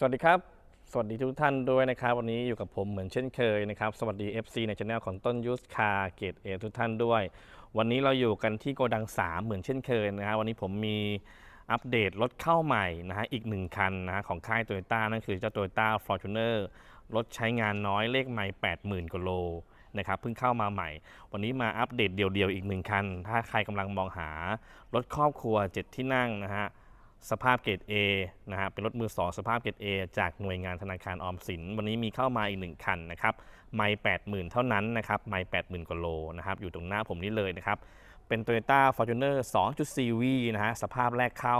สวัสดีครับ สวัสดีทุกท่านด้วยนะครับ วันนี้อยู่กับผมเหมือนเช่นเคยนะครับ สวัสดี FC ในช anel ของต้นยูสคาเกตเอทุกท่านด้วย วันนี้เราอยู่กันที่โกดัง 3 เหมือนเช่นเคยนะครับ วันนี้ผมมีอัปเดตรถเข้าใหม่นะฮะอีกหนึ่งคันนะฮะของค่ายโตโยต้านั่นคือเจ้าโตโยต้าฟอร์จูเนอร์รถใช้งานน้อยเลขไม่ 80,000กว่าโลนะครับเพิ่งเข้ามาใหม่ วันนี้มาอัปเดตเดียวๆอีกหนึ่งคัน ถ้าใครกำลังมองหารถครอบครัว 7 ที่นั่งนะฮะ สภาพเกรด A นะฮะเป็นรถมือ 2 สภาพเกรด A จากหน่วยงานธนาคารออมสิน วันนี้มีเข้ามาอีกหนึ่งคันนะครับ ไม่80,000 เท่านั้นนะครับ ไม่80,000กว่าโลนะครับ อยู่ตรงหน้าผมนี่เลยนะครับ เป็น Toyota Fortuner 2.4V นะฮะ สภาพแรกเข้า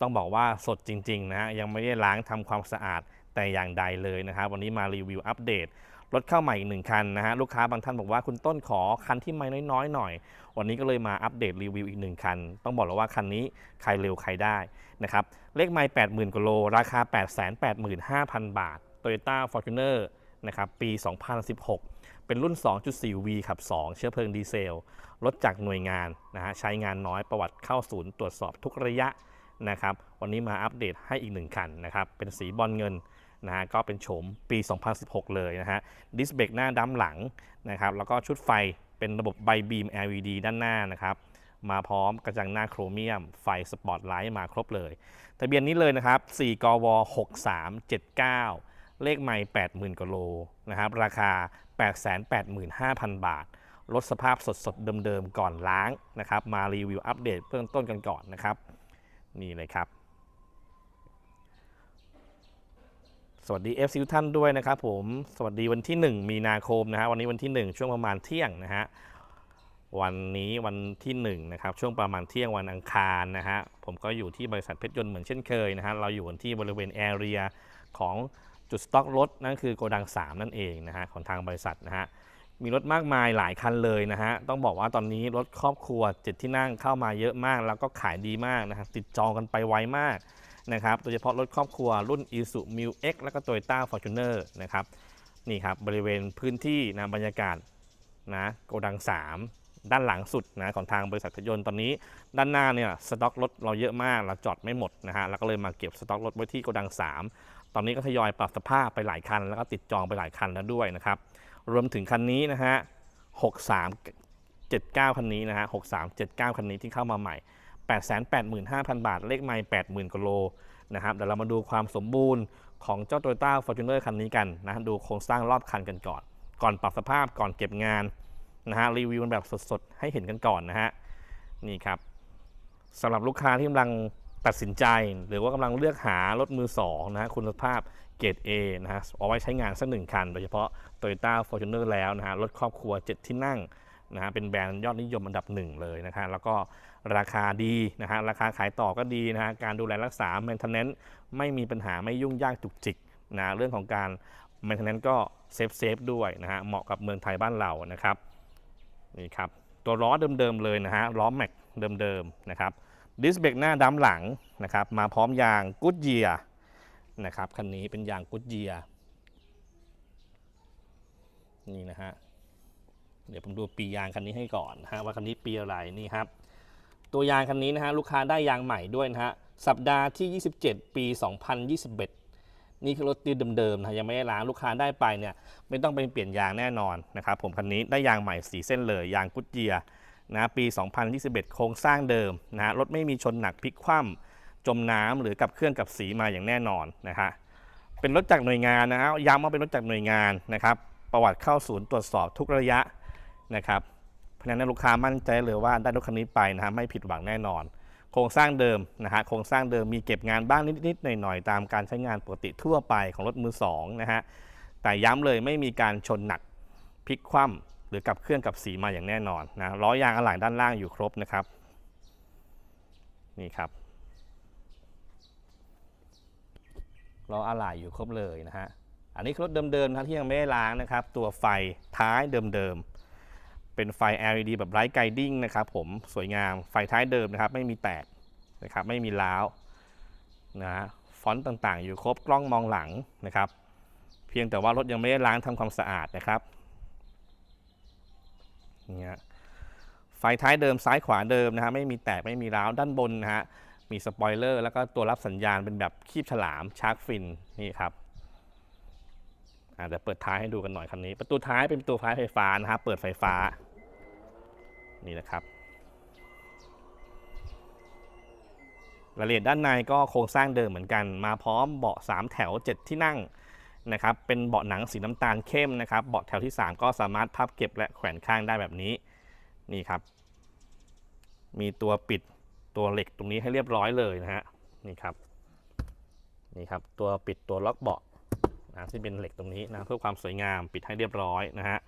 ต้องบอกว่าสดจริง ๆ นะฮะยังไม่ได้ล้างทำความสะอาดแต่อย่างใดเลยนะครับ วันนี้มารีวิวอัปเดต รถเข้าใหม่อีกหนึ่งคันนะฮะลูกค้าบางท่านบอกว่าคุณต้นขอคันที่ไม่น้อยๆหน่อย วันนี้ก็เลยมาอัปเดตรีวิวอีกหนึ่งคัน ต้องบอกเลยว่าคันนี้ใครเร็วใครได้นะครับเลขไมล์80,000กว่าโล ราคา 885,000 บาท Toyota Fortuner นะครับปี 2016 เป็นรุ่น 2.4V ขับ 2 เชื้อเพลิงดีเซลรถจากหน่วยงานนะฮะใช้งานน้อยประวัติเข้าศูนย์ตรวจสอบทุกระยะนะครับวันนี้มาอัปเดตให้อีกหนึ่งคันนะครับเป็นสีบอลเงิน นะฮะก็เป็นโฉมปี 2016 เลยนะฮะดิสเบรกหน้าดำหลังนะครับแล้วก็ชุดไฟเป็นระบบไบบีม LED ด้านหน้านะครับมาพร้อมกระจังหน้าโครเมียม ไฟสปอตไลท์มาครบเลยทะเบียนนี้เลยนะครับ 4 กว 6379 เลขไม่ 80,000กว่าโลนะครับราคา 885,000 บาทรถสภาพสดๆเดิมๆ ก่อนล้างนะครับ มารีวิวอัปเดตเบื้องต้นกันก่อนนะครับ นี่เลยครับ สวัสดี FC ทุกท่านด้วยนะครับผมสวัสดีวันที่ 1 มีนาคมนะฮะวันนี้วันที่ 1 ช่วงประมาณเที่ยงนะฮะวันนี้วันที่1นะครับช่วงประมาณเที่ยงวันอังคารนะฮะผมก็อยู่ที่บริษัทเพชรยนต์เหมือนเช่นเคยนะฮะเราอยู่กันที่บริเวณแอเรียของจุดสต็อกรถนั่นคือโกดัง 3 นั่นเองนะฮะของทางบริษัทนะฮะมีรถมากมายหลายคันเลยนะฮะต้องบอกว่าตอนนี้รถครอบครัวเจ็ดที่นั่งเข้ามาเยอะมาก แล้วก็ขายดีมากนะครับติดจองกันไปไวมาก นะครับโดยเฉพาะรถครอบครัวรุ่น i s u m i X แล้วก็ Toyota Fortuner นะครับนี่ครับบริเวณพื้นที่นะบรรยากาศนะโกดัง 3 ด้านหลังสุดนะของทางบริษัทรถยนต์ตอนนี้ ด้านหน้าเนี่ยสต็อกรถเราเยอะมากเราจอดไม่หมดนะฮะเราก็เลยมาเก็บสต็อกรถไว้ที่โกดัง 3 ตอนนี้ก็ทยอยปรับสภาพไปหลายคัน แล้วก็ติดจองไปหลายคันแล้วด้วยนะครับรวมถึงคันนี้นะฮะ6379 คันนี้นะฮะ6379 คันนี้ที่เข้ามาใหม่ 885,000 บาท เลขไม่80,000กิโลนะครับเดี๋ยวเรามาดูความสมบูรณ์ของเจ้า Toyota Fortuner คันนี้กันนะดูโครงสร้างรอบคันกันก่อน ก่อนปรับสภาพก่อนเก็บงานนะฮะรีวิวมันแบบสดๆ ให้เห็นกันก่อนนะฮะนี่ครับสำหรับลูกค้าที่กำลังตัดสินใจ หรือว่ากำลังเลือกหารถมือ2นะฮะคุณภาพเกรด A นะฮะเอาไว้ใช้งานสักหนึ่งคัน โดยเฉพาะ Toyota Fortuner แล้วนะฮะรถครอบครัว 7 ที่นั่งนะฮะเป็นแบรนด์ยอดนิยมอันดับหนึ่งเลยนะฮะแล้วก็ ราคาดีนะฮะราคาขายต่อก็ดีนะฮะการดูแลรักษา maintenance ไม่มีปัญหาไม่ยุ่งยากจุกจิกนะเรื่องของการ maintenance ก็เซฟเซฟด้วยนะฮะเหมาะกับเมืองไทยบ้านเรานะครับนี่ครับตัวล้อเดิมๆเลยนะฮะล้อแม็กเดิมๆนะครับดิสเบรกหน้าดำหลังนะครับมาพร้อมยางกุ d เยียนะครับคันนี้เป็นยางกุ d เยียนี่นะฮะเดี๋ยวผมดูปียางคันนี้ให้ก่อนนะฮะว่าคันนี้ปีอะไรนี่ครับ ตัวยางคันนี้นะฮะลูกค้าได้ยางใหม่ด้วยนะฮะสัปดาห์ที่ 27 ปี 2021 นี่คือรถตีเดิมๆนะยังไม่ได้ล้างลูกค้าได้ไปเนี่ยไม่ต้องไปเปลี่ยนยางแน่นอนนะครับผมคันนี้ได้ยางใหม่สีเส้นเลยยางกุดเยียนะปี 2021 โครงสร้างเดิมนะฮะรถไม่มีชนหนักพลิกคว่ำจมน้ำหรือกับเครื่องกับสีมาอย่างแน่นอนนะฮะเป็นรถจากหน่วยงานนะฮะย้ำว่าเป็นรถจากหน่วยงานนะครับประวัติเข้าศูนย์ตรวจสอบทุกระยะนะครับ นั้นลูกค้ามั่นใจเลยว่าได้รถคันนี้ไปนะฮะไม่ผิดหวังแน่นอน โครงสร้างเดิมนะฮะโครงสร้างเดิมมีเก็บงานบ้างนิดๆหน่อยๆตามการใช้งานปกติทั่วไปของรถมือสองนะฮะแต่ย้ำเลยไม่มีการชนหนักพลิกคว่ำหรือกับเครื่องกับสีมาอย่างแน่นอนนะล้อยางอะไหล่ด้านล่างอยู่ครบนะครับนี่ครับล้ออะไหล่อยู่ครบเลยนะฮะอันนี้รถเดิมๆนะที่ยังไม่ได้ล้างนะครับ ตัวไฟท้ายเดิมๆ เป็นไฟ LED แบบไร้ไกดิ้งนะครับผมสวยงามไฟท้ายเดิมนะครับ ไม่มีแตกนะครับไม่มีล้าวนะฮะฟอนต์ต่างๆ อยู่ครบกล้องมองหลังนะครับ เพียงแต่ว่ารถยังไม่ได้ล้างทำความสะอาดนะครับเนี่ยไฟท้ายเดิมซ้ายขวาเดิมนะฮะไม่มีแตกไม่มีร้าวด้านบนนะฮะมีสปอยเลอร์แล้วก็ตัวรับสัญญาณเป็นแบบคีบฉลามชาร์กฟินนี่ครับอ่าเดี๋ยวเปิดท้ายให้ดูกันหน่อยคันนี้ ประตูท้ายเป็นประตูท้ายไฟฟ้านะครับเปิดไฟฟ้า นี่นะครับรายละเอียดด้านในก็โครงสร้างเดิมเหมือนกัน มาพร้อมเบาะ 3 แถว 7 ที่นั่งนะครับ เป็นเบาะหนังสีน้ำตาลเข้มนะครับ เบาะแถวที่ 3 ก็สามารถพับเก็บและแขวนข้างได้แบบนี้ นี่ครับ มีตัวปิดตัวเหล็กตรงนี้ให้เรียบร้อยเลยนะฮะ นี่ครับ นี่ครับ ตัวปิดตัวล็อกเบาะนะที่เป็นเหล็กตรงนี้นะเพื่อความสวยงามปิดให้เรียบร้อยนะฮะ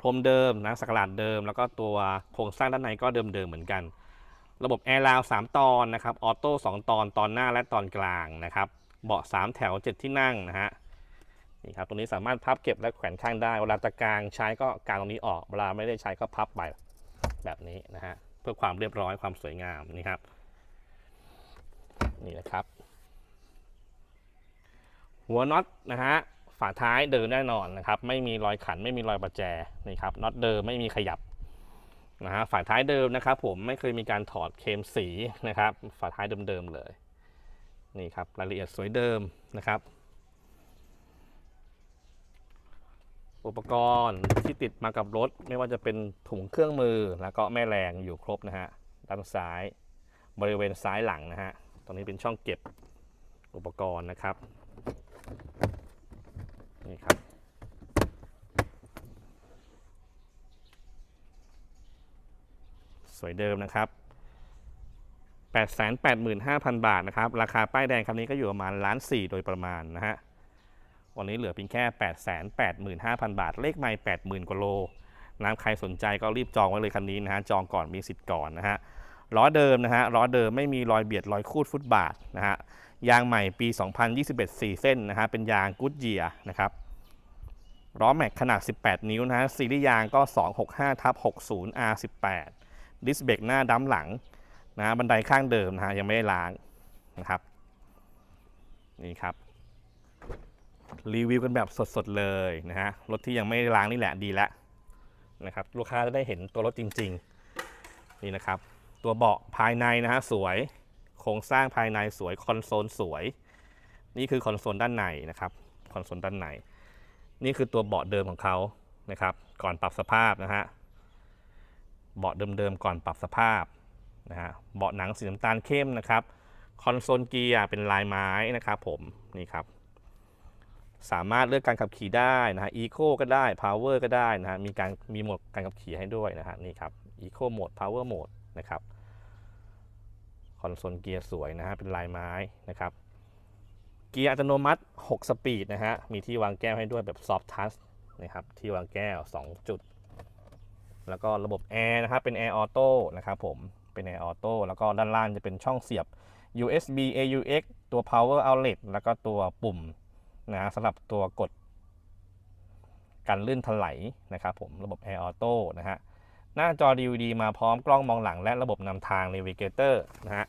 พรมเดิมนะสักหลาดเดิม แล้วก็ตัวโครงสร้างด้านในก็เดิมๆเหมือนกัน ระบบแอร์ราว3ตอนนะครับออโต้2ตอนตอนหน้าและตอนกลางนะครับเบาะ3แถว7ที่นั่งนะฮะนี่ครับตรงนี้สามารถพับเก็บและแขวนข้างได้เวลาตะกางใช้ก็กางตรงนี้ออกเวลาไม่ได้ใช้ก็พับไปแบบนี้นะฮะเพื่อความเรียบร้อยความสวยงามนี่ครับนี่นะครับ หัวน็อตนะฮะ ฝาท้ายเดิมแน่นอนนะครับ ไม่มีรอยขันไม่มีรอยประแจนี่ครับน็อตเดิมไม่มีขยับนะฮะฝาท้ายเดิมนะครับ ผมไม่เคยมีการถอดเคมสีนะครับ ฝาท้ายเดิมๆเลยนี่ครับรายละเอียดสวยเดิมนะครับ อุปกรณ์ที่ติดมากับรถ ไม่ว่าจะเป็นถุงเครื่องมือแล้วก็แม่แรงอยู่ครบนะฮะด้านซ้ายบริเวณซ้ายหลังนะฮะตรงนี้เป็นช่องเก็บอุปกรณ์นะครับ นี่ครับ สวยเดิมนะครับ885,000 บาทนะครับ ราคาป้ายแดงคันนี้ก็อยู่ประมาณล้านสี่โดยประมาณนะฮะ วันนี้เหลือเพียงแค่ 885,000 บาท เลขไม่80,000 กว่าโลน้ำใครสนใจก็รีบจองไว้เลยคันนี้นะฮะ จองก่อนมีสิทธิ์ก่อนนะฮะ ล้อเดิมนะฮะ ล้อเดิมไม่มีรอยเบียดรอยคูดฟุตบาทนะฮะ ยางใหม่ปี 2021 4 เส้นนะฮะเป็นยางกูดเยียนะครับล้อแม็กขนาด 18 นิ้วนะฮะซีรีส์ยางก็ 265ทับ60 R18 ดิสเบรกหน้าดั้มหลังนะบันไดข้างเดิมนะฮะยังไม่ได้ล้างนะครับนี่ครับ รีวิวกันแบบสดๆเลยนะฮะรถที่ยังไม่ได้ล้างนี่แหละดีแล้วนะครับลูกค้าจะได้เห็นตัวรถจริง ๆ นี่นะครับ ตัวเบาะภายในนะฮะสวย ครงสร้างภายในสวยคอนโซลสวย นี่คือคอนโซลด้านในนะครับคอนโซลด้านใน นี่คือตัวเบาะเดิมของเขานะครับ ก่อนปรับสภาพนะฮะเบาะเดิมๆก่อนปรับสภาพนะฮะเบาะหนังสีน้ำตาลเข้มนะครับคอนโซลเกียร์เป็นลายไม้นะครับผมนี่ครับสามารถเลือกการขับขี่ได้นะฮะอีโคก็ได้พาวเวอร์ก็ได้นะฮะมีการมีโหมดการขับขี่ให้ด้วยนะฮะนี่ครับอีโคโหมดพาวเวอร์โหมดนะครับ อนโซลเกียร์สวยนะฮะเป็นลายไม้นะครับเกียร์อัตโนมัติ 6 สปีดนะฮะมีที่วางแก้วให้ด้วยแบบซอฟทัชนะครับที่วางแก้ว 2 จุด แล้วก็ระบบแอร์นะครับเป็นแอร์ออโต้นะครับผมเป็นแอร์ออโต้แล้วก็ด้านล่างจะเป็นช่องเสียบ USB AUX ตัว power outlet แล้วก็ตัวปุ่มนะฮะสำหรับตัวกดกันลื่นถลายนะครับผมระบบแอร์ออโต้นะฮะ หน้าจอ DVD มาพร้อมกล้องมองหลังและระบบนำทาง Navigator นะฮะ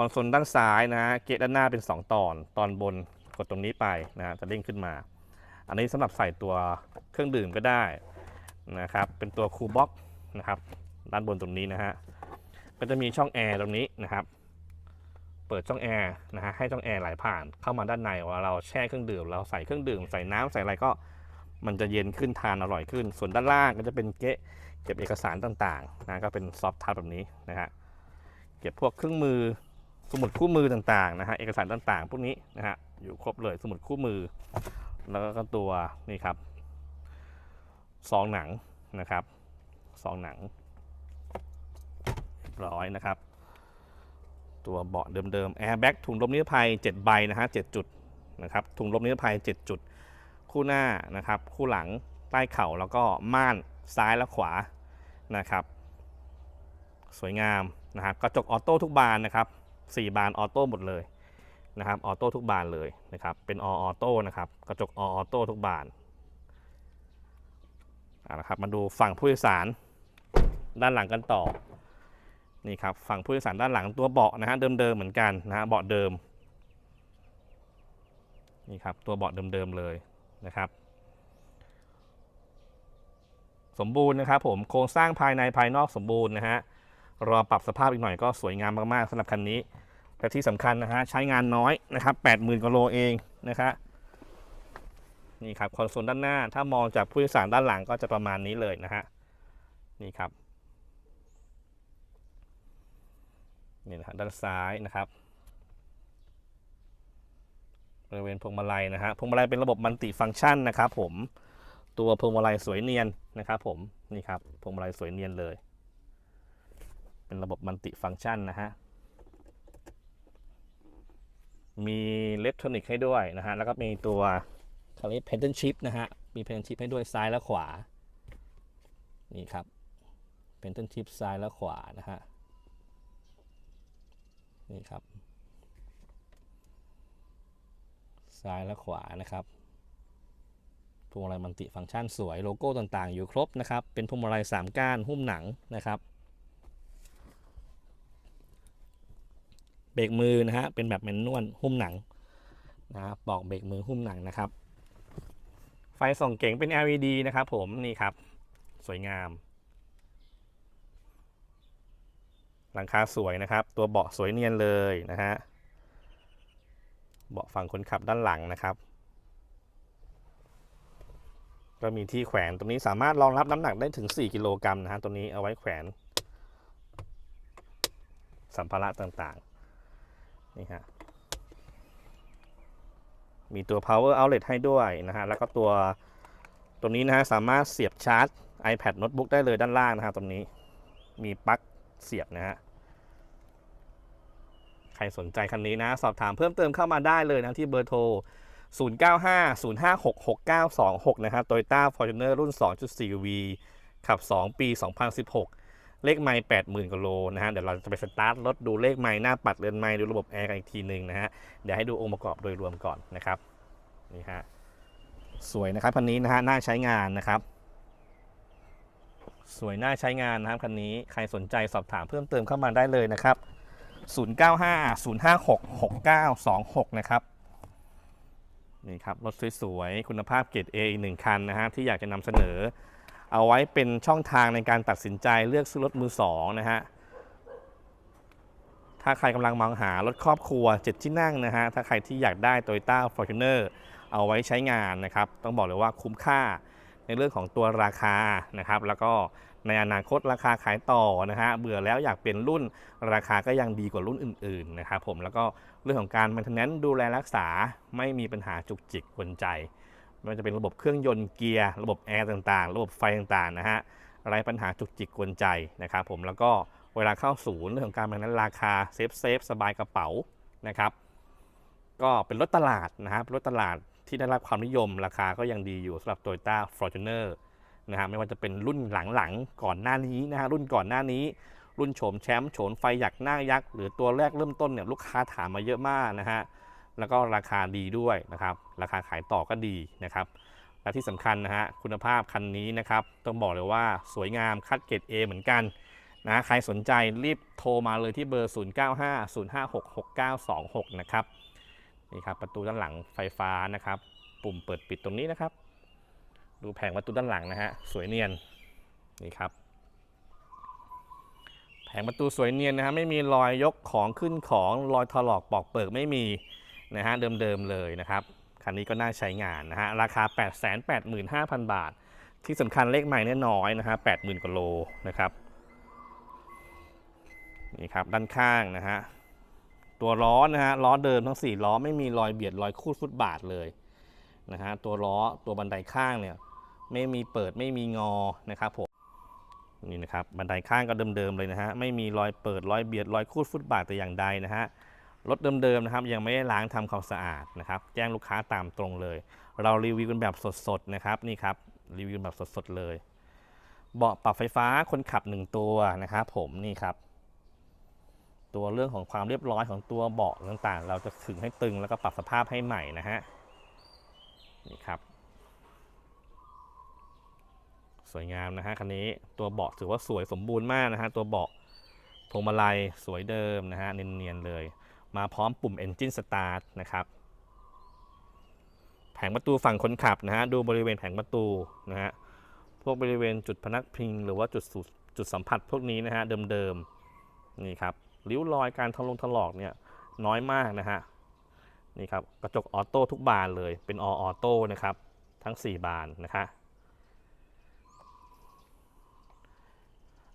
อนโซลด้านซ้ายนะฮะเกตด้านหน้าเป็น 2 ตอน ตอนบนกดตรงนี้ไปนะฮะจะเด้งขึ้นมา อันนี้สำหรับใส่ตัวเครื่องดื่มก็ได้นะครับ เป็นตัวคูลบ็อกนะครับด้านบนตรงนี้นะฮะก็จะมีช่องแอร์ตรงนี้นะครับ เปิดช่องแอร์นะฮะให้ช่องแอร์ไหลผ่านเข้ามาด้านในวลาเราแช่เครื่องดื่ม เราใส่เครื่องดื่มใส่น้ำใส่อะไรก็มันจะเย็นขึ้นทานอร่อยขึ้น ส่วนด้านล่างก็จะเป็นเกะเก็บเอกสารต่างๆนะก็เป็นซอฟต์ทัชแบบนี้นะฮะเก็บพวกเครื่องมือ สมุดคู่มือต่างๆนะฮะเอกสารต่างๆ พวกนี้นะฮะอยู่ครบเลยสมุดคู่มือ แล้วก็ตัวนี่ครับซองหนังนะครับซองหนังร้อยนะครับ ตัวเบาะเดิมๆแอร์แบ็กถุงลมนิรภัย 7 ใบนะฮะ7จุดนะครับถุงลมนิรภัย 7 จุด คู่หน้านะครับ คู่หลังใต้เข่าแล้วก็ม่านซ้ายและขวานะครับ สวยงามนะครับกระจกออโต้ทุกบานนะครับ 4 บานออโต้หมดเลยนะครับออโต้ทุกบานเลยนะครับเป็นออออโต้นะครับกระจกออโต้ทุกบานเอาละครับมาดูฝั่งผู้โดยสารด้านหลังกันต่อนี่ครับฝั่งผู้โดยสารด้านหลังตัวเบาะนะฮะเดิมๆเหมือนกันนะฮะเบาะเดิมนี่ครับตัวเบาะเดิมๆเลยนะครับ สมบูรณ์นะครับผมโครงสร้างภายในภายนอกสมบูรณ์นะฮะ รอปรับสภาพอีกหน่อยก็สวยงามมากๆสำหรับคันนี้แต่ที่สำคัญนะฮะใช้งานน้อยนะครับ80,000กว่าโลเองนะครับนี่ครับคอนโซลด้านหน้า ถ้ามองจากผู้โดยสารด้านหลังก็จะประมาณนี้เลยนะฮะนี่ครับนี่นะฮะด้านซ้ายนะครับบริเวณพวงมาลัยนะฮะพวงมาลัยเป็นระบบมัลติฟังก์ชันนะครับผมตัวพวงมาลัยสวยเนียนนะครับผมนี่ครับพวงมาลัยสวยเนียนเลย เป็นระบบมัลติฟังก์ชันนะฮะ มีเล็กทรอนิกให้ด้วยนะฮะ แล้วก็มีตัวเขาเรียกเพนเทนชิพนะฮะ มีเพนเทนชิพให้ด้วยซ้ายและขวา นี่ครับเพนเทนชิพซ้ายและขวานะฮะ นี่ครับ ซ้ายและขวานะครับพวงมาลัยมัลติฟังก์ชันสวยโลโก้ต่างๆ อยู่ครบนะครับ เป็นพวงมาลัย3ก้านหุ้มหนังนะครับ เบรกมือนะฮะเป็นแบบแมนนวลหุ้มหนังนะครับปอกเบรกมือหุ้มหนังนะครับ ไฟส่องเก๋งเป็น LED นะครับผมนี่ครับ สวยงาม หลังคาสวยนะครับ ตัวเบาะสวยเนียนเลยนะฮะเบาะฝั่งคนขับด้านหลังนะครับ ก็มีที่แขวนตรงนี้สามารถรองรับน้ำหนักได้ถึง 4 กิโลกรัมนะฮะตัวนี้เอาไว้แขวน สัมภาระต่างๆ นี่ฮะมีตัว power outlet ให้ด้วยนะฮะแล้วก็ตัวตัวนี้นะฮะสามารถเสียบชาร์จ iPad notebook ได้เลยด้านล่างนะฮะตรงนี้มีปลั๊กเสียบนะฮะใครสนใจคันนี้นะ สอบถามเพิ่มเติมเข้ามาได้เลยนะ ที่เบอร์โทร 0950566926 นะครับ Toyota Fortuner รุ่น 2.4V ขับ 2 ปี 2016 เลขไมล์80,000กว่าโลนะฮะเดี๋ยวเราจะไปสตาร์ทรถดูเลขไมล์หน้าปัดเรือนไมล์ดูระบบแอร์กันอีกทีหนึ่งนะฮะเดี๋ยวให้ดูองค์ประกอบโดยรวมก่อนนะครับนี่ฮะสวยนะครับคันนี้นะฮะน่าใช้งานนะครับสวยน่าใช้งานนะครับคันนี้ใครสนใจสอบถามเพิ่มเติมเข้ามาได้เลยนะครับ 0950566926 นะครับ นี่ครับ รถสวยๆ คุณภาพเกรด A อีกหนึ่งคันนะฮะที่อยากจะนำเสนอ เอาไว้เป็นช่องทางในการตัดสินใจเลือกซื้อรถมือสองนะฮะถ้าใครกำลังมองหารถครอบครัว 7 ที่นั่งนะฮะถ้าใครที่อยากได้ Toyota Fortuner เอาไว้ใช้งานนะครับ ต้องบอกเลยว่าคุ้มค่าในเรื่องของตัวราคานะครับ แล้วก็ในอนาคตราคาขายต่อนะฮะเบื่อแล้วอยากเปลี่ยนรุ่นราคาก็ยังดีกว่ารุ่นอื่นๆนะครับผมแล้วก็เรื่องของการ maintenance ดูแลรักษาไม่มีปัญหาจุกจิกกวนใจ ไม่ว่าจะเป็นระบบเครื่องยนต์เกียร์ระบบแอร์ต่างๆ ระบบไฟต่างๆนะฮะไรปัญหาจุกจิกกวนใจนะครับผมแล้วก็เวลาเข้าศูนย์เรื่องของการมันนั้นราคาเซฟเซฟสบายกระเป๋านะครับ ก็เป็นรถตลาดนะครับรถตลาดที่ได้รับความนิยมราคาก็ยังดีอยู่สำหรับ Toyota Fortuner นะฮะไม่ว่าจะเป็นรุ่นหลังๆก่อนหน้านี้นะฮะรุ่นก่อนหน้านี้ รุ่นโฉมแชมป์โฉนไฟหยักหน้ายักษ์หรือตัวแรกเริ่มต้นเนี่ยลูกค้าถามมาเยอะมากนะฮะ แล้วก็ราคาดีด้วยนะครับ ราคาขายต่อก็ดีนะครับ และที่สำคัญนะฮะคุณภาพคันนี้นะครับ ต้องบอกเลยว่าสวยงามคัดเกรด A เหมือนกันนะใครสนใจรีบโทรมาเลยที่เบอร์ 0950566926 นะครับนี่ครับประตูด้านหลังไฟฟ้านะครับ ปุ่มเปิดปิดตรงนี้นะครับ ดูแผงประตูด้านหลังนะฮะสวยเนียนนี่ครับ แผงประตูสวยเนียนนะฮะไม่มีรอยยกของขึ้นของรอยถลอกปอกเปิกไม่มี นะฮะเดิมๆเลยนะครับคันนี้ก็น่าใช้งานนะฮะราคา 885,000 บาท ที่สำคัญเลขใหม่เนี่ยน้อยนะฮะ80,000กว่าโลนะครับนี่ครับด้านข้างนะฮะตัวล้อนะฮะล้อเดิมทั้ง 4 ล้อไม่มีรอยเบียดรอยคูดฟุตบาทเลยนะฮะตัวล้อตัวบันไดข้างเนี่ยไม่มีเปิดไม่มีงอนะครับผมนี่นะครับบันไดข้างก็เดิมๆเลยนะฮะไม่มีรอยเปิดรอยเบียดรอยคูดฟุตบาทแต่อย่างใดนะฮะ รถเดิมๆนะครับยังไม่ได้ล้างทำความสะอาดนะครับแจ้งลูกค้าตามตรงเลย เรารีวิวกันแบบสดๆนะครับนี่ครับรีวิวแบบสดๆเลย เบาะปรับไฟฟ้าคนขับหนึ่งตัวนะครับผมนี่ครับ ตัวเรื่องของความเรียบร้อยของตัวเบาะต่างๆ เราจะขึงให้ตึงแล้วก็ปรับสภาพให้ใหม่นะฮะนี่ครับ สวยงามนะฮะคันนี้ตัวเบาะถือว่าสวยสมบูรณ์มากนะฮะตัวเบาะพวงมาลัยสวยเดิมนะฮะเนียนๆเลย มาพร้อมปุ่ม Engine Start นะครับ แผงประตูฝั่งคนขับนะฮะ ดูบริเวณแผงประตูนะฮะ พวกบริเวณจุดพนักพิง หรือว่าจุดสูจุดสัมผัสพวกนี้นะฮะ เดิมๆ นี่ครับ ริ้วรอยการทะลงถลอกเนี่ยน้อยมากนะฮะ นี่ครับ กระจกออโต้ทุกบานเลย เป็นอออโต้นะครับ ทั้ง 4 บานนะคะ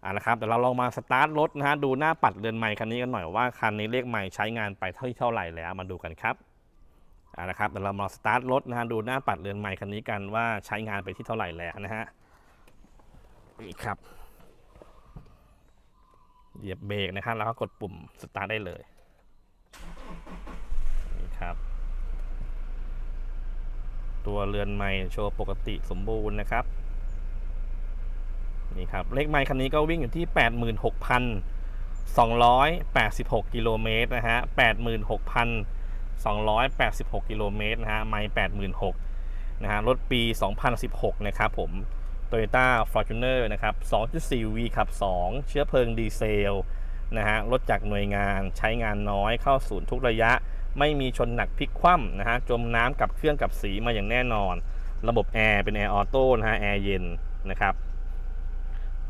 อ่านะครับเดี๋ยวเราลองมาสตาร์ทรถนะฮะดูหน้าปัดเรือนไม้คันนี้กันหน่อยว่าคันนี้เลขไม้ใช้งานไปเท่าที่เท่าไหร่แล้วมาดูกันครับอ่านะครับเดี๋ยวเรามาสตาร์ทรถนะฮะดูหน้าปัดเรือนไม้คันนี้กันว่าใช้งานไปที่เท่าไหร่แล้วนะฮะนี่ครับเหยียบเบรกนะครับแล้วก็กดปุ่มสตาร์ทได้เลยนี่ครับตัวเรือนไม้โชว์ปกติสมบูรณ์นะครับ นี่ครับเลขไม้คันนี้ก็วิ่งอยู่ที่ 86,286 กิโลเมตรนะฮะ 86,286 กิโลเมตรนะฮะ ไม้86,000นะฮะ รถปี 2016 นะครับผม Toyota Fortuner นะครับ 2.4V ขับ 2 เชื้อเพลิงดีเซลนะฮะ รถจากหน่วยงานใช้งานน้อยเข้าศูนย์ทุกระยะ ไม่มีชนหนักพลิกคว่ำนะฮะ จมน้ำกับเครื่องกับสีมาอย่างแน่นอน ระบบแอร์เป็นแอร์ออโต้นะฮะ แอร์เย็นนะครับ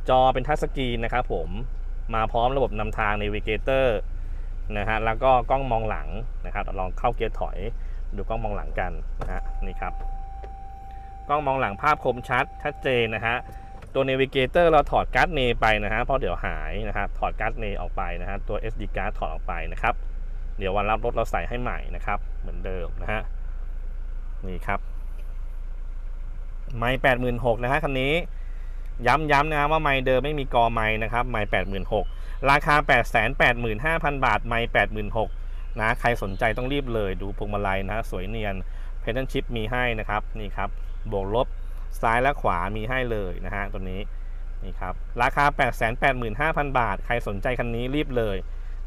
จอเป็นทัชสกรีนนะครับผมมาพร้อมระบบนำทาง Navigator นะฮะแล้วก็กล้องมองหลังนะครับลองเข้าเกียร์ถอยดูกล้องมองหลังกันนะฮะนี่ครับ กล้องมองหลังภาพคมชัดชัดเจนนะฮะตัว Navigator เราถอดการ์ดเนไปนะฮะเพราะเดี๋ยวหายนะครับถอดการ์ดเนออกไปนะฮะตัว SD card ถอดออกไปนะครับ เดี๋ยววันรับรถเราใส่ให้ใหม่นะครับ เหมือนเดิมนะฮะนี่ครับ ไม่แปดหมื่นหกนะฮะคันนี้ ย้ำๆนะครับว่าไม่เดิมไม่มีกอไม่นะครับไม่แปดหมื่นหกราคาแปดแสนแปดหมื่นห้าพันบาท ไม่แปดหมื่นหกนะ ใครสนใจต้องรีบเลยดูพวงมาลัยนะ สวยเนียน เพนชิปมีให้นะครับ นี่ครับ บวกลบ ซ้ายและขวามีให้เลยนะฮะ ตัวนี้ นี่ครับ ราคา 8 8 5 0 0 0 บาท ใครสนใจคันนี้รีบเลย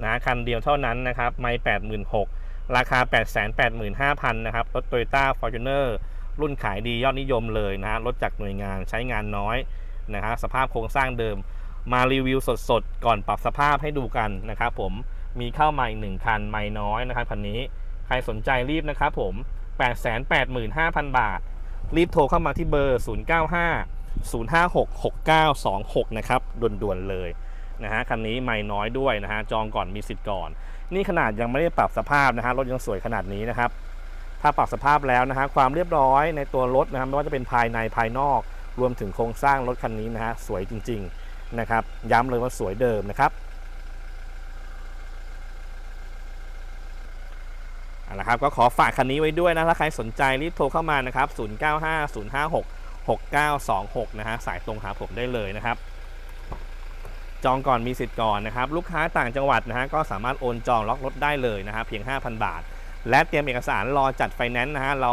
นะ คันเดียวเท่านั้นนะครับ ไม่แปดหมื่นหกราคา 8 8 5 0 0 0นะครับ รถ Toyota Fortuner รุ่นขายดียอดนิยมเลยนะฮะรถจากหน่วยงานใช้งานน้อย นะฮะสภาพโครงสร้างเดิม มารีวิวสดๆ ก่อนปรับสภาพให้ดูกันนะครับผมมีเข้ามาอีกหนึ่งคันไม่น้อยนะครับคันนี้ใครสนใจรีบนะครับผม 885,000 บาท รีบโทรเข้ามาที่เบอร์ 095 056 6926 นะครับด่วนๆเลยนะฮะคันนี้ไม่น้อยด้วยนะฮะจองก่อนมีสิทธิ์ก่อน นี่ขนาดยังไม่ได้ปรับสภาพนะฮะรถยังสวยขนาดนี้นะครับ ถ้าปรับสภาพแล้วนะฮะความเรียบร้อยในตัวรถนะครับไม่ว่าจะเป็นภายในภายนอก รวมถึงโครงสร้างรถคันนี้นะฮะสวยจริง ๆนะครับ ย้ำเลยว่าสวยเดิมนะครับเอาละครับก็ขอฝากคันนี้ไว้ด้วยนะถ้าใครสนใจรีบโทรเข้ามานะครับ 095056 6926 นะฮะสายตรงหาผมได้เลยนะครับ จองก่อนมีสิทธิ์ก่อนนะครับ ลูกค้าต่างจังหวัดนะฮะก็สามารถโอนจองล็อกรถได้เลยนะฮะเพียง 5,000 บาท และเตรียมเอกสารรอจัดไฟแนนซ์นะฮะเรา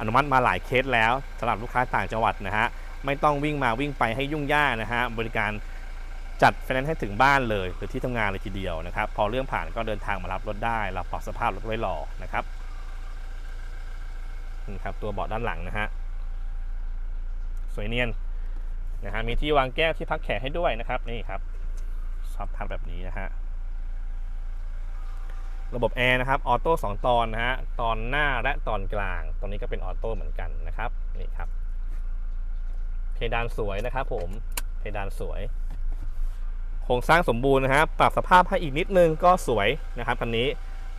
อนุมัติมาหลายเคสแล้วสำหรับลูกค้าต่างจังหวัดนะฮะ ไม่ต้องวิ่งมาวิ่งไปให้ยุ่งยากนะฮะบริการจัดไฟแนนซ์ให้ถึงบ้านเลย หรือที่ทำงานเลยทีเดียวนะครับ พอเรื่องผ่านก็เดินทางมารับรถได้ เราปรับสภาพรถไว้รอนะครับนี่ครับตัวเบาะด้านหลังนะฮะสวยเนียนนะฮะมีที่วางแก้วที่พักแขกให้ด้วยนะครับนี่ครับชอบทำแบบนี้นะฮะระบบแอร์นะครับออโต้สองตอนนะฮะตอนหน้าและตอนกลาง ตรงนี้ก็เป็นออโต้เหมือนกันนะครับนี่ครับ ดานสวยนะครับผมเพดานสวย โครงสร้างสมบูรณ์นะฮะปรับสภาพให้อีกนิดนึงก็สวยนะครับคันนี้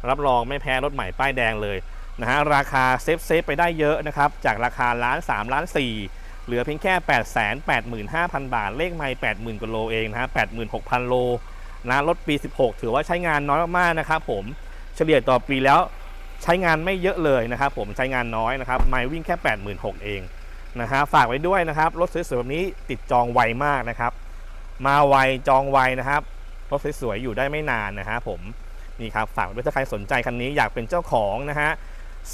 รับรองไม่แพ้รถใหม่ป้ายแดงเลยนะฮะราคาเซฟเซฟไปได้เยอะนะครับ จากราคาล้าน3ล้าน4เหลือเพียงแค่ 8 8 5 0 0 0 บาท เลขไม่80,000กว่าโลเองนะฮะ86,000 โลนะรถปี 16 ถือว่าใช้งานน้อยมากนะครับผมเฉลี่ยต่อปีแล้วใช้งานไม่เยอะเลยนะครับผมใช้งานน้อยนะครับ ไม่วิ่งแค่ 86,000 เอง นะฮะฝากไว้ด้วยนะครับ รถสวยๆแบบนี้ติดจองไวมากนะครับ มาไวจองไวนะครับ รถสวยๆอยู่ได้ไม่นานนะฮะผมนี่ครับฝากไว้ด้วยถ้าใครสนใจคันนี้อยากเป็นเจ้าของนะฮะ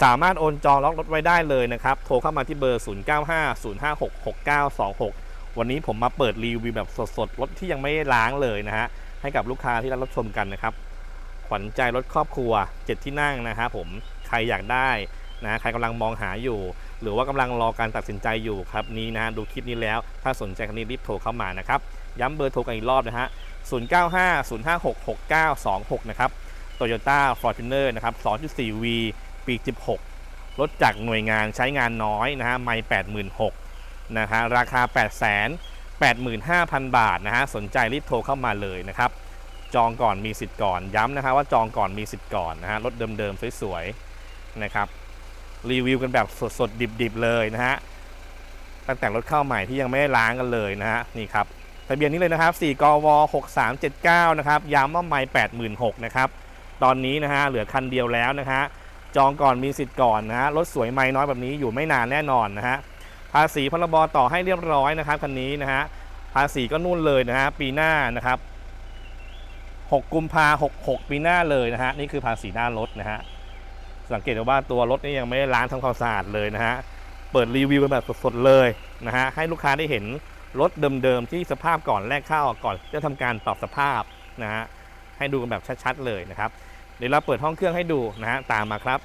สามารถโอนจองล็อกรถไว้ได้เลยนะครับ โทรเข้ามาที่เบอร์ 0950566926 วันนี้ผมมาเปิดรีวิวแบบสดๆ รถที่ยังไม่ล้างเลยนะฮะ ให้กับลูกค้าที่รับชมกันนะครับ ขวัญใจรถครอบครัว 7 ที่นั่งนะฮะผม ใครอยากได้นะ ใครกำลังมองหาอยู่ หรือว่ากำลังรอการตัดสินใจอยู่ครับนี้นะฮะดูคลิปนี้แล้ว ถ้าสนใจคันนี้รีบโทรเข้ามานะครับย้ำเบอร์โทรกันอีกรอบนะฮะ0950566926 นะครับ Toyota Fortuner นะครับ 2.4V ปี 16 รถจากหน่วยงานใช้งานน้อยนะฮะ ไม่ 86,000นะฮะ ราคา 8 8 5 0 0 0 บาทนะฮะ สนใจรีบโทรเข้ามาเลยนะครับ จองก่อนมีสิทธิ์ก่อน ย้ำนะครับว่าจองก่อนมีสิทธิ์ก่อนนะฮะ รถเดิมๆ สวยๆ นะครับ รีวิวกันแบบสดๆดิบๆเลยนะฮะตั้งแต่รถเข้าใหม่ที่ยังไม่ได้ล้างกันเลยนะฮะนี่ครับทะเบียนนี้เลยนะครับ 4 กว 6379 นะครับย้ำว่าไม่86,000นะครับ ตอนนี้นะฮะเหลือคันเดียวแล้วนะฮะจองก่อนมีสิทธิ์ก่อนนะฮะรถสวยไม่น้อยแบบนี้อยู่ไม่นานแน่นอนนะฮะภาษีพรบต่อให้เรียบร้อยนะครับคันนี้นะฮะภาษีก็นู่นเลยนะฮะปีหน้านะครับ 6 กุมภา66 ปีหน้าเลยนะฮะนี่คือภาษีหน้ารถนะฮะ สังเกตว่าตัวรถนี่ยังไม่ได้ล้างทำความสะอาดเลยนะฮะ เปิดรีวิวกันแบบสดๆเลยนะฮะ ให้ลูกค้าได้เห็นรถเดิมๆที่สภาพก่อนแรกเข้าก่อนจะทำการปรับสภาพนะฮะ ให้ดูกันแบบชัดๆเลยนะครับ เดี๋ยวเราเปิดห้องเครื่องให้ดูนะฮะ ตามมาครับ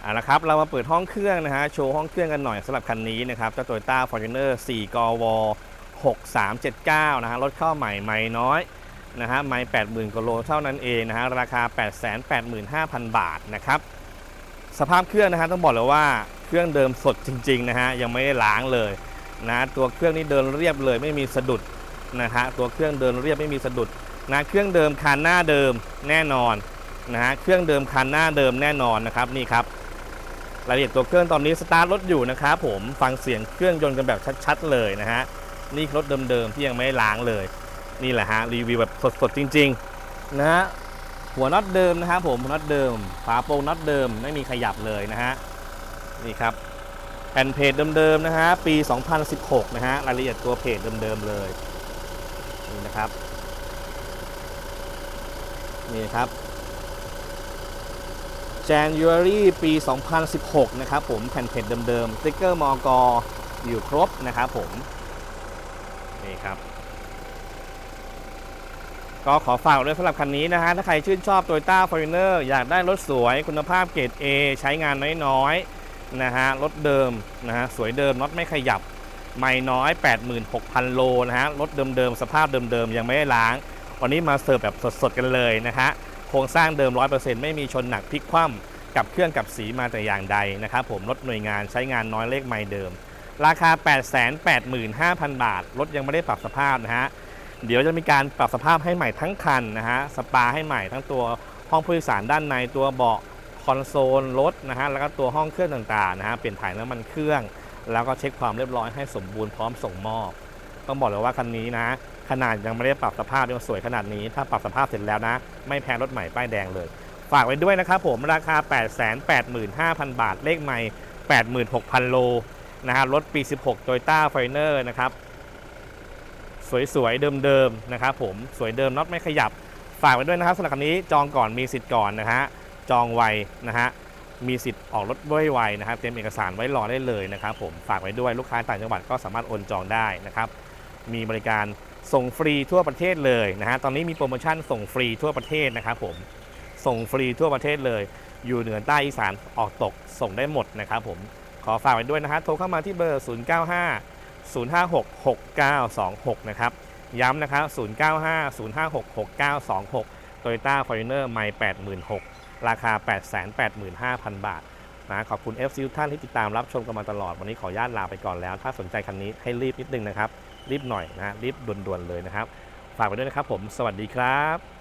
เอาละครับ เรามาเปิดห้องเครื่องนะฮะ โชว์ห้องเครื่องกันหน่อยสำหรับคันนี้นะครับเจ้า Toyota Fortuner 4กว6379 นะฮะ รถเข้าใหม่ใหม่น้อย นะฮะไม่80,000กว่าโลเท่านั้นเองนะฮะราคา 885,000 บาทนะครับสภาพเครื่องนะฮะต้องบอกเลยว่าเครื่องเดิมสดจริงๆนะฮะยังไม่ได้ล้างเลยนะตัวเครื่องนี้เดินเรียบเลยไม่มีสะดุดนะฮะตัวเครื่องเดินเรียบไม่มีสะดุดนะเครื่องเดิมคันหน้าเดิมแน่นอนนะฮะเครื่องเดิมคันหน้าเดิมแน่นอนนะครับนี่ครับรายละเอียดตัวเครื่องตอนนี้สตาร์ทรถอยู่นะครับผมฟังเสียงเครื่องยนต์กันแบบชัดๆเลยนะฮะนี่รถเดิมๆที่ยังไม่ได้ล้างเลย นี่แหละฮะรีวิวแบบสดๆจริงๆนะฮะหัวน็อตเดิมนะครับผมหัวน็อตเดิมฝาโปรงน็อตเดิมไม่มีขยับเลยนะฮะนี่ครับแผ่นเพจเดิมๆนะฮะปี 2016 นะฮะรายละเอียดตัวเพจเดิมๆเลยนี่นะครับนี่ครับ January ปี 2016 นะครับผมแผ่นเพจเดิมๆสติ๊กเกอร์มอกอยู่ครบนะครับผมนี่ครับ ก็ขอฝากด้วยสำหรับคันนี้นะฮะ ถ้าใครชื่นชอบ Toyota Fortuner อยากได้รถสวยคุณภาพเกรด A ใช้งานน้อยๆนะฮะ รถเดิมนะฮะ สวยเดิมน็อตไม่ขยับ ไม่น้อย 86,000 โลนะฮะ รถเดิมๆ สภาพเดิมๆ ยังไม่ได้ล้าง วันนี้มาเสิร์ฟแบบสดๆ กันเลยนะฮะ โครงสร้างเดิม 100%ไม่มีชนหนักพลิกคว่ำกับเครื่องกับสีมาแต่อย่างใดนะครับผมรถหน่วยงานใช้งานน้อยเลขไม่เดิม ราคา 885,000 บาทรถยังไม่ได้ปรับสภาพนะฮะ เดี๋ยวจะมีการปรับสภาพให้ใหม่ทั้งคันนะฮะสปาให้ใหม่ทั้งตัวห้องผู้โดยสารด้านในตัวเบาะคอนโซลรถนะฮะแล้วก็ตัวห้องเครื่องต่างๆนะฮะเปลี่ยนถ่ายน้ำมันเครื่อง แล้วก็เช็คความเรียบร้อยให้สมบูรณ์พร้อมส่งมอบต้องบอกเลยว่าคันนี้นะขนาดยังไม่ได้ปรับสภาพยังสวยขนาดนี้ ถ้าปรับสภาพเสร็จแล้วนะ ไม่แพงรถใหม่ป้ายแดงเลย ฝากไว้ด้วยนะครับผมราคา 885,000 บาทเลขใหม่ 86,000 โลนะฮะรถปี 16 Toyota f i n e r นะครับ สวยๆเดิมๆนะครับผมสวยเดิมน็อตไม่ขยับฝากไว้ด้วยนะครับสำหรับคันนี้จองก่อนมีสิทธิ์ก่อนนะฮะจองไวนะฮะมีสิทธิ์ออกรถด้วยไวนะครับเตรียมเอกสารไว้รอได้เลยนะครับผมฝากไว้ด้วยลูกค้าต่างจังหวัดก็สามารถโอนจองได้นะครับมีบริการส่งฟรีทั่วประเทศเลยนะฮะตอนนี้มีโปรโมชั่นส่งฟรีทั่วประเทศนะครับผมส่งฟรีทั่วประเทศเลย อยู่เหนือใต้อีสานออกตกส่งได้หมดนะครับผมขอฝากไว้ด้วยนะฮะโทรเข้ามาที่เบอร์ 095 056 6926 นะครับ ย้ำนะครับ 095 056 6926 Toyota Fortuner ไม่86,000 ราคา 885,000 บาทนะขอบคุณ FC ทุกท่านที่ติดตามรับชมกันมาตลอด วันนี้ขออนุญาตลาไปก่อนแล้ว ถ้าสนใจคันนี้ให้รีบนิดนึงนะครับ รีบหน่อยนะ รีบด่วนๆเลยนะครับ ฝากไว้ด้วยนะครับผม สวัสดีครับ